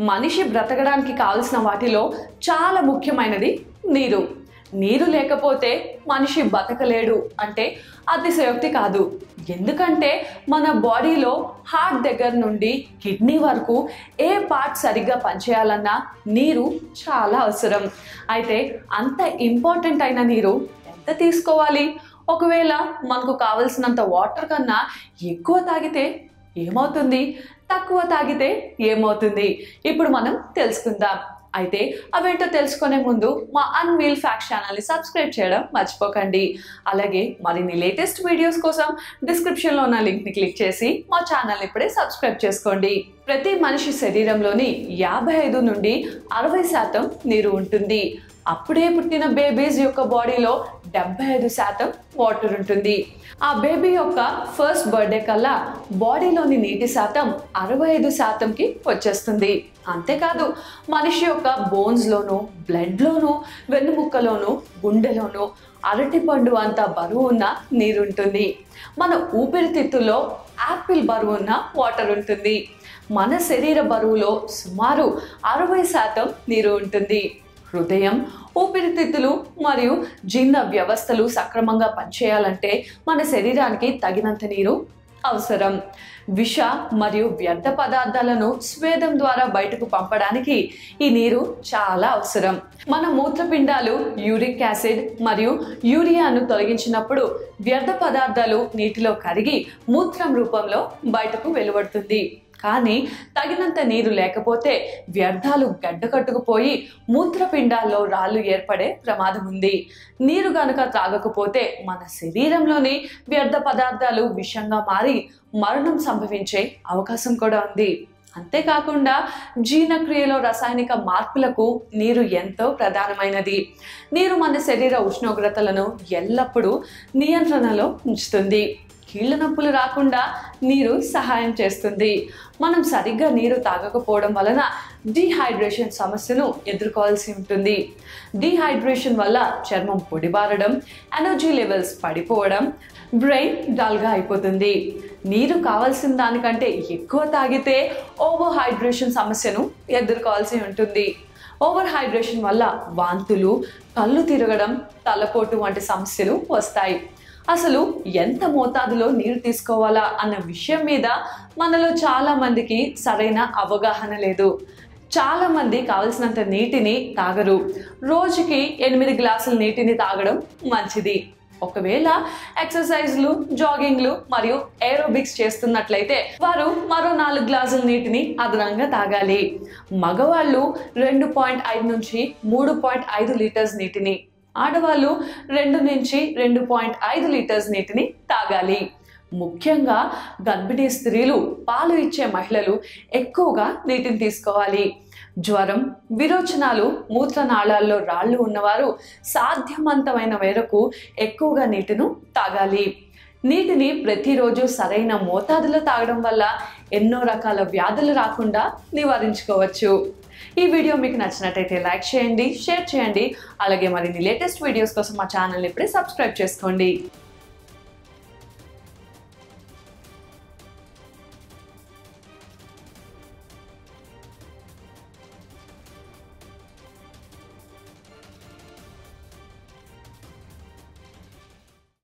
మనిషి బ్రతకడానికి కావలసిన వాటిలో చాలా ముఖ్యమైనది నీరు. నీరు లేకపోతే మనిషి బతకలేడు అంటే అతిశయోక్తి కాదు. ఎందుకంటే మన బాడీలో హార్ట్ దగ్గర నుండి కిడ్నీ వరకు ఏ పార్ట్ సరిగ్గా పనిచేయాలన్నా నీరు చాలా అవసరం. అయితే అంత ఇంపార్టెంట్ అయిన నీరు ఎంత తీసుకోవాలి? ఒకవేళ మనకు కావలసినంత వాటర్ కన్నా ఎక్కువ తాగితే ఏమవుతుంది? తక్కువ తాగితే ఏమవుతుంది? ఇప్పుడు మనం తెలుసుకుందాం. అయితే అవేంటో తెలుసుకునే ముందు మా అన్వీల్ ఫ్యాక్ట్ ఛానల్ని సబ్స్క్రైబ్ చేయడం మర్చిపోకండి. అలాగే మరిన్ని లేటెస్ట్ వీడియోస్ కోసం డిస్క్రిప్షన్లో ఉన్న లింక్ని క్లిక్ చేసి మా ఛానల్ని ఇప్పుడే సబ్స్క్రైబ్ చేసుకోండి. ప్రతి మనిషి శరీరంలోని యాభై ఐదు నుండి అరవై శాతం నీరు ఉంటుంది. అప్పుడే పుట్టిన బేబీస్ యొక్క బాడీలో డెబ్బై ఐదు శాతం వాటర్ ఉంటుంది. ఆ బేబీ యొక్క ఫస్ట్ బర్త్డే కల్లా బాడీలోని నీటి శాతం అరవై ఐదు శాతంకి వచ్చేస్తుంది. అంతేకాదు మనిషి యొక్క బోన్స్లోను బ్లడ్లోను వెన్నుముక్కలోను గుండెలోను అరటిపండు అంత బరువు ఉన్న నీరు ఉంటుంది మన ఊపిరితిత్తులో యాపిల్ బరువు ఉన్న వాటర్ ఉంటుంది. మన శరీర బరువులో సుమారు అరవై శాతం నీరు ఉంటుంది. హృదయం ఊపిరితిత్తులు మరియు జీర్ణ వ్యవస్థలు సక్రమంగా పనిచేయాలంటే మన శరీరానికి తగినంత నీరు అవసరం. విష మరియు వ్యర్థ పదార్థాలను స్వేదం ద్వారా బయటకు పంపడానికి ఈ నీరు చాలా అవసరం. మన మూత్రపిండాలు యూరిక్ యాసిడ్ మరియు యూరియాను తొలగించినప్పుడు వ్యర్థ పదార్థాలు నీటిలో కరిగి మూత్రం రూపంలో బయటకు వెలువడుతుంది. కానీ తగినంత నీరు లేకపోతే వ్యర్థాలు గడ్డకట్టుకుపోయి మూత్రపిండాల్లో రాళ్ళు ఏర్పడే ప్రమాదం ఉంది. నీరు గనుక తాగకపోతే మన శరీరంలోని వ్యర్థ పదార్థాలు విషంగా మారి మరణం సంభవించే అవకాశం కూడా ఉంది. అంతేకాకుండా జీర్ణక్రియలో రసాయనిక మార్పులకు నీరు ఎంతో ప్రధానమైనది. నీరు మన శరీర ఉష్ణోగ్రతలను ఎల్లప్పుడూ నియంత్రణలో ఉంచుతుంది. కీళ్ళ నొప్పులు రాకుండా నీరు సహాయం చేస్తుంది. మనం సరిగ్గా నీరు తాగకపోవడం వలన డీహైడ్రేషన్ సమస్యను ఎదుర్కోవాల్సి ఉంటుంది. డీహైడ్రేషన్ వల్ల చర్మం పొడిబారడం ఎనర్జీ లెవెల్స్ పడిపోవడం బ్రెయిన్ డల్గా అయిపోతుంది. నీరు కావాల్సిన దానికంటే ఎక్కువ తాగితే ఓవర్ హైడ్రేషన్ సమస్యను ఎదుర్కోవాల్సి ఉంటుంది. ఓవర్ హైడ్రేషన్ వల్ల వాంతులు కళ్ళు తిరగడం తలపోటు వంటి సమస్యలు వస్తాయి. అసలు ఎంత మోతాదులో నీరు తీసుకోవాలా అన్న విషయం మీద మనలో చాలా మందికి సరైన అవగాహన లేదు. చాలా మంది కావలసినంత నీటిని తాగరు. రోజుకి ఎనిమిది గ్లాసుల నీటిని తాగడం మంచిది. ఒకవేళ ఎక్సర్సైజ్లు జాగింగ్లు మరియు ఏరోబిక్స్ చేస్తున్నట్లయితే వారు మరో నాలుగు గ్లాసుల నీటిని అదనంగా తాగాలి. మగవాళ్ళు రెండు పాయింట్ ఐదు నుంచి మూడు పాయింట్ ఐదు లీటర్స్ నీటిని ఆడవాళ్ళు రెండు నుంచి రెండు పాయింట్ ఐదు లీటర్స్ నీటిని తాగాలి. ముఖ్యంగా గర్భిణీ స్త్రీలు పాలు ఇచ్చే మహిళలు ఎక్కువగా నీటిని తీసుకోవాలి. జ్వరం విరోచనాలు మూత్రనాళాల్లో రాళ్ళు ఉన్నవారు సాధ్యమంతమైన మేరకు ఎక్కువగా నీటిను తాగాలి. నీటిని ప్రతిరోజు సరైన మోతాదులో తాగడం వల్ల ఎన్నో రకాల వ్యాధులు రాకుండా నివారించుకోవచ్చు. ఈ వీడియో మీకు నచ్చినట్టయితే లైక్ చేయండి షేర్ చేయండి అలాగే మరిన్ని లేటెస్ట్ వీడియోస్ కోసం మా ఛానల్ ఇప్పుడే సబ్స్క్రైబ్ చేసుకోండి.